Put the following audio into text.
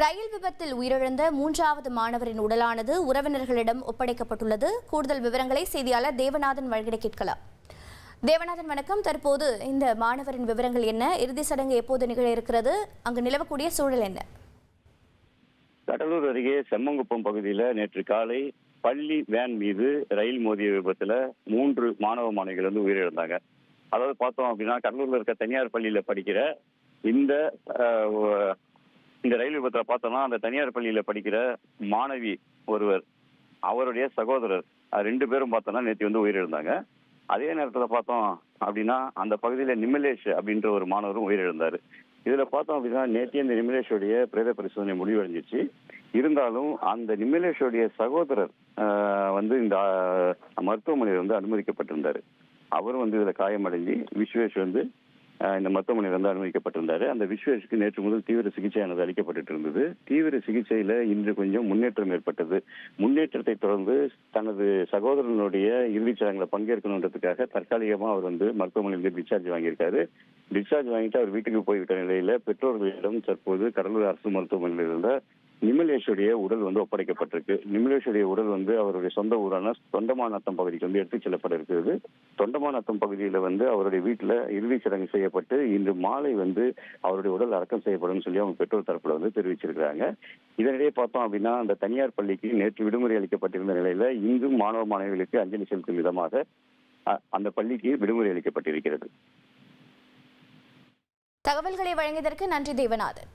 ரயில் விபத்தில் உயிரிழந்த மூன்றாவது மாணவரின் உடலானது உறவினர்களிடம் ஒப்படைக்கப்பட்டுள்ளது. கூடுதல் விவரங்களை செய்தியாளர் தேவநாதன் வழங்கிட கேட்கலாம். தேவநாதன் வணக்கம். தற்போது இந்த மாணவரின் விவரங்கள் என்ன? இறுதி சடங்கு எப்போது நிகழ இருக்கிறது? அங்கு நிலவக்கூடிய சூழல் என்ன? கடலூர் அருகே செம்மங்குப்பம் பகுதியில் நேற்று காலை பள்ளி வேன் மீது ரயில் மோதிய விபத்துல மூன்று மாணவ மாணவிகள் வந்து உயிரிழந்தாங்க. அதாவது பார்த்தோம் அப்படின்னா கடலூர்ல இருக்க தனியார் பள்ளியில படிக்கிற இந்த இந்த ரயில் விபத்தில் பார்த்தோம்னா அந்த தனியார் பள்ளியில் படிக்கிற மாணவி ஒருவர் அவருடைய சகோதரர் ரெண்டு பேரும் பார்த்தோம்னா நேற்று வந்து உயிரிழந்தாங்க. அதே நேரத்தில் பார்த்தோம் அப்படின்னா அந்த பகுதியில் நிமலேஷ் அப்படின்ற ஒரு மாணவரும் உயிரிழந்தார். இதில் பார்த்தோம் அப்படின்னா நேற்று இந்த நிமிலேஷோடைய பிரேத பரிசோதனை முடிவடைஞ்சிச்சு. இருந்தாலும் அந்த நிமிலேஷோடைய சகோதரர் வந்து இந்த மருத்துவமனையில் வந்து அனுமதிக்கப்பட்டிருந்தார். அவரும் வந்து இதில் காயமடைஞ்சு விஸ்வேஷ் வந்து இந்த மருத்துவமனையில் வந்து அனுமதிக்கப்பட்டிருந்தாரு. அந்த விஸ்வேஷுக்கு நேற்று முதல் தீவிர சிகிச்சையானது அளிக்கப்பட்டு இருந்தது தீவிர சிகிச்சையில இன்று கொஞ்சம் முன்னேற்றம் ஏற்பட்டது. முன்னேற்றத்தை தொடர்ந்து தனது சகோதரனுடைய இறுதிச் சடங்குல பங்கேற்கணுன்றதுக்காக தற்காலிகமாக அவர் வந்து மருத்துவமனையிலிருந்து டிஸ்சார்ஜ் வாங்கியிருக்காரு. டிஸ்சார்ஜ் வாங்கிட்டு அவர் வீட்டுக்கு போய்விட்ட நிலையில பெற்றோர்களிடம் தற்போது கடலூர் அரசு மருத்துவமனையில் இருந்த நிமிலேஷுடைய உடல் வந்து ஒப்படைக்கப்பட்டிருக்கு. நிமிலேஷுடைய உடல் வந்து அவருடைய சொந்த ஊரான தொண்டமாநத்தம் பகுதிக்கு வந்து எடுத்துச் செல்லப்பட இருக்கிறது. தொண்டமாநத்தம் பகுதியில வந்து அவருடைய வீட்டுல இறுதிச் சடங்கு செய்யப்பட்டு இன்று மாலை வந்து அவருடைய உடல் அடக்கம் செய்யப்படும் சொல்லி அவங்க பெற்றோர் தரப்புல வந்து தெரிவிச்சிருக்கிறாங்க. இதனிடையே பார்த்தோம் அப்படின்னா அந்த தனியார் பள்ளிக்கு நேற்று விடுமுறை அளிக்கப்பட்டிருந்த நிலையில இன்றும் மாணவ மாணவிகளுக்கு அஞ்சலி செலுத்தும் விதமாக அந்த பள்ளிக்கு விடுமுறை அளிக்கப்பட்டிருக்கிறது. தகவல்களை வழங்கியதற்கு நன்றி தேவநாதன்.